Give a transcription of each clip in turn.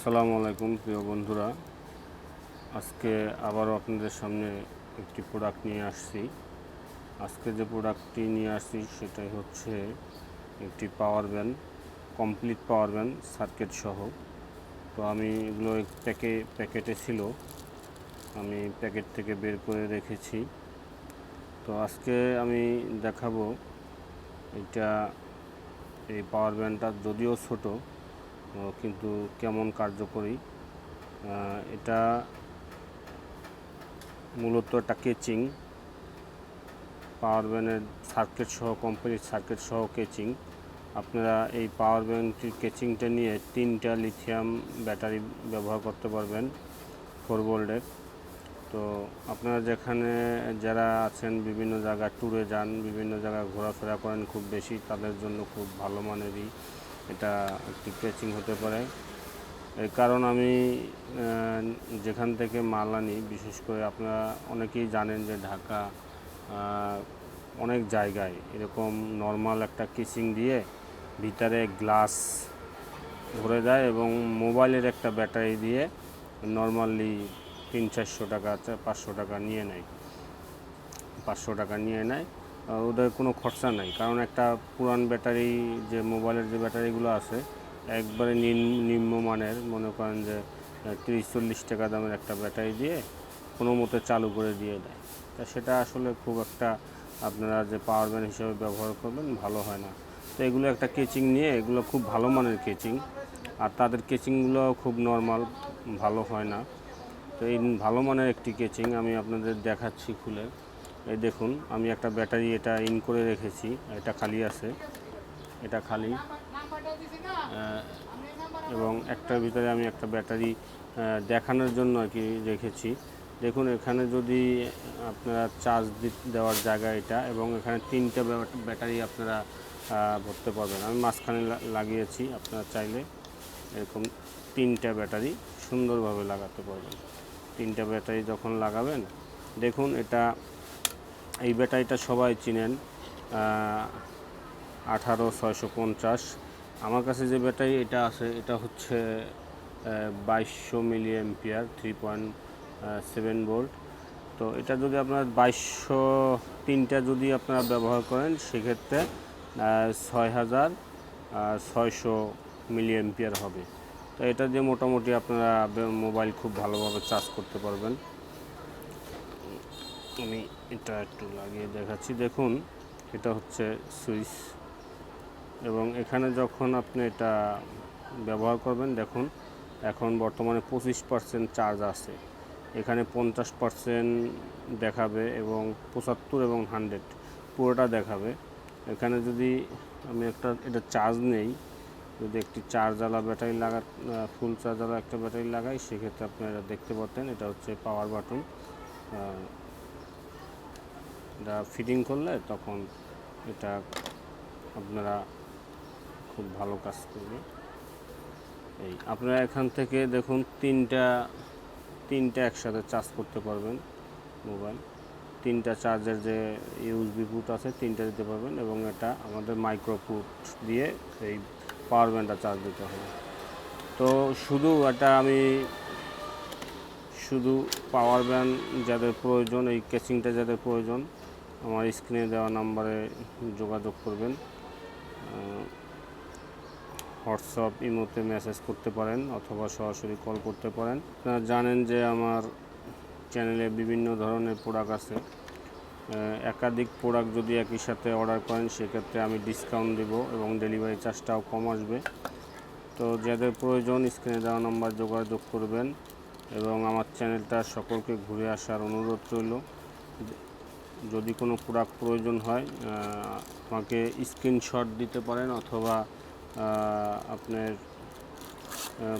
আসসালামু আলাইকুম, প্রিয় বন্ধুরা। আজকে আবারও আপনাদের সামনে একটি প্রোডাক্ট নিয়ে আসছি। আজকে যে প্রোডাক্টটি নিয়ে আসছি, সেটাই হচ্ছে একটি power band complete power band circuit সহ। তো আমি এগুলো প্যাকে, প্যাকেটে ছিল। আমি প্যাকেট থেকে বের করে রেখেছি। তো আজকে আমি দেখাবো, এটা এই পাওয়ার ব্যান্ডটা যদিও ছোটো কিন্তু কেমন কার্যকরী? এটা মূলত একটা কেচিং পাওয়ার ব্যান্ডের সার্কিট সহ কোম্পানির সার্কিট সহ কেচিং। আপনারা এই পাওয়ার ব্যাংকটির কেচিংটা নিয়ে তিনটা লিথিয়াম ব্যাটারি ব্যবহার করতে পারবেন ফোর ভোল্টের তো আপনারা যেখানে যারা আছেন, বিভিন্ন জায়গায় ট্যুরে যান, বিভিন্ন জায়গায় ঘোরাফেরা করেন, খুব বেশি তাদের জন্য খুব ভালো মানেরই এটা একটি কেচিং হতে পারে। এর কারণ আমি যেখান থেকে মাল আনি, বিশেষ করে আপনারা অনেকেই জানেন যে ঢাকা অনেক জায়গায় এরকম নর্মাল একটা কেচিং দিয়ে ভিতরে গ্লাস ভরে দেয় এবং মোবাইলের একটা ব্যাটারি দিয়ে নর্মালি তিন চারশো টাকা পাঁচশো টাকা নিয়ে নেয়। পাঁচশো টাকা নিয়ে নেয়। ওদের কোনো খরচা নাই। কারণ একটা পুরান ব্যাটারি, যে মোবাইলের যে ব্যাটারিগুলো আছে, একবারে নিম্ন নিম্নমানের, মনে করেন যে তিরিশ, চল্লিশ টাকা দামের একটা ব্যাটারি দিয়ে কোনো মতে চালু করে দিয়ে দেয়। তা সেটা আসলে খুব একটা আপনারা যে পাওয়ার ব্যাংক হিসেবে ব্যবহার করবেন, ভালো হয় না। তো এগুলো একটা কেচিং নিয়ে, এগুলো খুব ভালো মানের কেচিং আর তাদের কেচিংগুলো খুব নর্মাল ভালো হয় না। তো এই ভালো মানের একটি কেচিং আমি আপনাদের দেখাচ্ছি খুলে। এই দেখুন, আমি একটা ব্যাটারি এটা ইন করে রেখেছি, এটা খালি আছে। এটা খালি এবং একটার ভিতরে আমি একটা ব্যাটারি দেখানোর জন্য আর কি রেখেছি। দেখুন, এখানে যদি আপনারা চার্জ দেওয়ার জায়গা এটা, এবং এখানে তিনটা ব্যাট- ব্যাটারি আপনারা ভরতে পারবেন। আমি মাঝখানে লাগিয়েছি, আপনারা চাইলে এরকম তিনটা ব্যাটারি সুন্দরভাবে লাগাতে পারবেন। তিনটা ব্যাটারি যখন লাগাবেন, দেখুন এটা এই ব্যাটারিটা সবাই চিনেন আঠারো ছয়শো পঞ্চাশ। আমার কাছে যে ব্যাটারি এটা আছে, এটা হচ্ছে বাইশশো milli ampere three point seven volt তো এটা যদি আপনার বাইশশো তিনটা যদি আপনারা ব্যবহার করেন, সেক্ষেত্রে ছয় হাজার ছয়শো মিলি এম্পিয়ার হবে। তো এটা দিয়ে মোটামুটি আপনারা মোবাইল খুব ভালোভাবে চার্জ করতে পারবেন। আমি এটা একটু লাগিয়ে দেখাচ্ছি। দেখুন, এটা হচ্ছে সুইচ। এবং এখানে যখন আপনি এটা ব্যবহার করবেন, দেখুন, এখন বর্তমানে পঁচিশ পার্সেন্ট চার্জ আছে। এখানে পঞ্চাশ পার্সেন্ট দেখাবে এবং পঁচাত্তর এবং হান্ড্রেড পুরোটা দেখাবে। এখানে যদি আমি একটা, এটা চার্জ নেই, যদি একটি চার্জওয়ালা ব্যাটারি লাগা, ফুল চার্জওয়ালা একটা ব্যাটারি লাগাই, সেক্ষেত্রে আপনি এটা দেখতে পারতেন। এটা হচ্ছে পাওয়ার বাটন। এটা ফিটিং করলে তখন এটা আপনারা খুব ভালো কাজ করবে। এই আপনারা এখান থেকে দেখুন তিনটা তিনটা একসাথে চার্জ করতে পারবেন মোবাইল তিনটা চার্জের যে ইউএসবি পুট আছে, তিনটা দিতে পারবেন এবং এটা আমাদের মাইক্রো পুট দিয়ে এই পাওয়ার ব্যান্ডটা চার্জ দিতে হবে। তো শুধু এটা আমি, শুধু পাওয়ার ব্যান্ড যাদের প্রয়োজন, এই কেচিংটা যাদের প্রয়োজন আমার স্ক্রিনে দেওয়া নাম্বারে যোগাযোগ করবেন। হোয়াটসঅ্যাপ, ইমোতে মেসেজ করতে পারেন অথবা সরাসরি কল করতে পারেন। আপনারা জানেন যে আমার চ্যানেলে বিভিন্ন ধরনের প্রোডাক্ট আছে। একাধিক প্রোডাক্ট যদি একই সাথে অর্ডার করেন, সেক্ষেত্রে আমি ডিসকাউন্ট দেব এবং ডেলিভারি চার্জটাও কম আসবে। তো যাদের প্রয়োজন, স্ক্রিনে দেওয়া নাম্বার যোগাযোগ করবেন এবং আমার চ্যানেলটা সকলকে ঘুরে আসার অনুরোধ রইল। যদি কোনো প্রোডাক্ট প্রয়োজন হয় আমাকে স্ক্রিনশট দিতে পারেন অথবা আপনার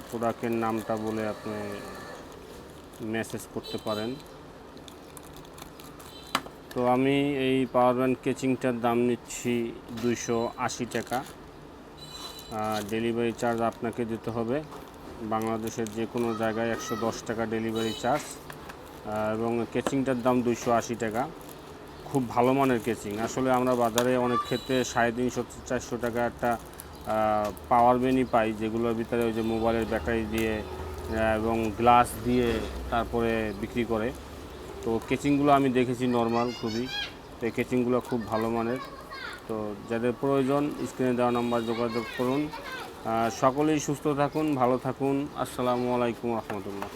প্রোডাক্টের নামটা বলে আপনি মেসেজ করতে পারেন। তো আমি এই পাওয়ার ব্যান্ড কেচিংটার দাম নিচ্ছি দুইশো আশি টাকা। ডেলিভারি চার্জ আপনাকে দিতে হবে। বাংলাদেশের যে কোনো জায়গায় একশো দশ টাকা ডেলিভারি চার্জ এবং কেচিংটার দাম দুইশো আশি টাকা। খুব ভালো মানের কেচিং আসলে আমরা বাজারে অনেক ক্ষেত্রে সাড়ে তিনশো চারশো টাকা একটা পাওয়ার ব্যানই পাই, যেগুলোর ভিতরে ওই যে মোবাইলের ব্যাটারি দিয়ে এবং গ্লাস দিয়ে তারপরে বিক্রি করে। তো কেচিংগুলো আমি দেখেছি নর্মাল খুবই। তো এই কেচিংগুলো খুব ভালো মানের। তো যাদের প্রয়োজন স্ক্রিনে দেওয়া নাম্বার যোগাযোগ করুন। সকলেই সুস্থ থাকুন, ভালো থাকুন। আসসালামু আলাইকুম রহমতুল্লাহ।